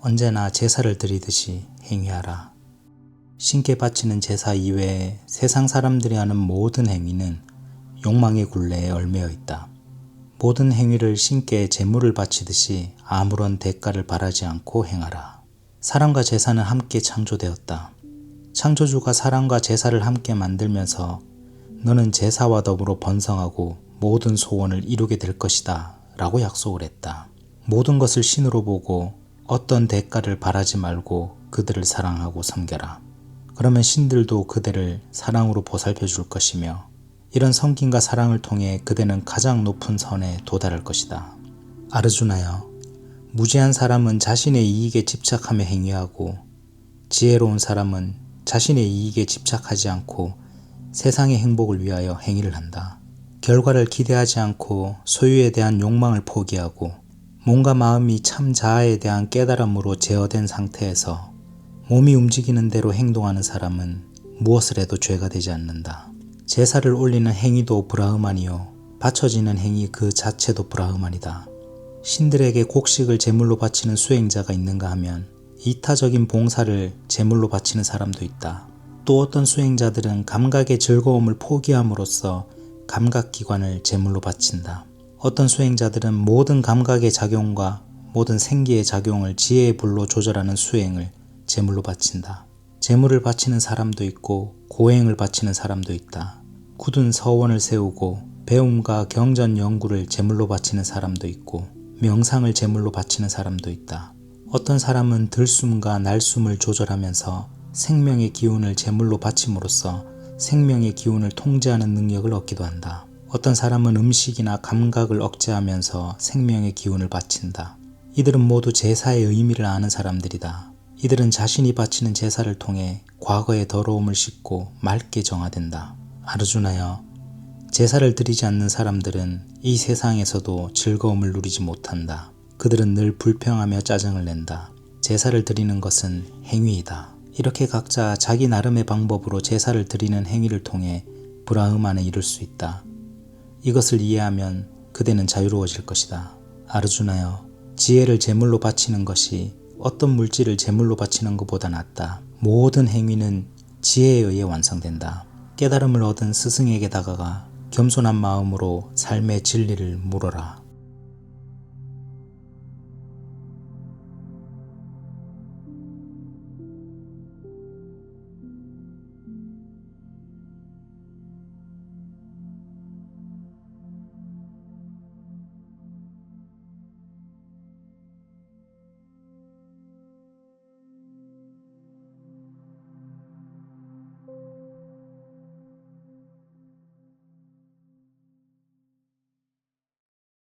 언제나 제사를 드리듯이 행위하라. 신께 바치는 제사 이외에 세상 사람들이 하는 모든 행위는 욕망의 굴레에 얽매여 있다. 모든 행위를 신께 제물을 바치듯이 아무런 대가를 바라지 않고 행하라. 사랑과 제사는 함께 창조되었다. 창조주가 사랑과 제사를 함께 만들면서 너는 제사와 더불어 번성하고 모든 소원을 이루게 될 것이다 라고 약속을 했다. 모든 것을 신으로 보고 어떤 대가를 바라지 말고 그들을 사랑하고 섬겨라. 그러면 신들도 그대를 사랑으로 보살펴 줄 것이며 이런 섬김과 사랑을 통해 그대는 가장 높은 선에 도달할 것이다. 아르주나여, 무지한 사람은 자신의 이익에 집착하며 행위하고 지혜로운 사람은 자신의 이익에 집착하지 않고 세상의 행복을 위하여 행위를 한다. 결과를 기대하지 않고 소유에 대한 욕망을 포기하고 몸과 마음이 참 자아에 대한 깨달음으로 제어된 상태에서 몸이 움직이는 대로 행동하는 사람은 무엇을 해도 죄가 되지 않는다. 제사를 올리는 행위도 브라흐만이요. 바쳐지는 행위 그 자체도 브라흐만이다. 신들에게 곡식을 제물로 바치는 수행자가 있는가 하면 이타적인 봉사를 제물로 바치는 사람도 있다. 또 어떤 수행자들은 감각의 즐거움을 포기함으로써 감각기관을 제물로 바친다. 어떤 수행자들은 모든 감각의 작용과 모든 생기의 작용을 지혜의 불로 조절하는 수행을 제물로 바친다. 제물을 바치는 사람도 있고 고행을 바치는 사람도 있다. 굳은 서원을 세우고 배움과 경전 연구를 제물로 바치는 사람도 있고 명상을 제물로 바치는 사람도 있다. 어떤 사람은 들숨과 날숨을 조절하면서 생명의 기운을 제물로 바침으로써 생명의 기운을 통제하는 능력을 얻기도 한다. 어떤 사람은 음식이나 감각을 억제하면서 생명의 기운을 바친다. 이들은 모두 제사의 의미를 아는 사람들이다. 이들은 자신이 바치는 제사를 통해 과거의 더러움을 씻고 맑게 정화된다. 아르주나여, 제사를 드리지 않는 사람들은 이 세상에서도 즐거움을 누리지 못한다. 그들은 늘 불평하며 짜증을 낸다. 제사를 드리는 것은 행위이다. 이렇게 각자 자기 나름의 방법으로 제사를 드리는 행위를 통해 브라흐만에 이룰 수 있다. 이것을 이해하면 그대는 자유로워질 것이다. 아르주나여, 지혜를 제물로 바치는 것이 어떤 물질을 제물로 바치는 것보다 낫다. 모든 행위는 지혜에 의해 완성된다. 깨달음을 얻은 스승에게 다가가 겸손한 마음으로 삶의 진리를 물어라.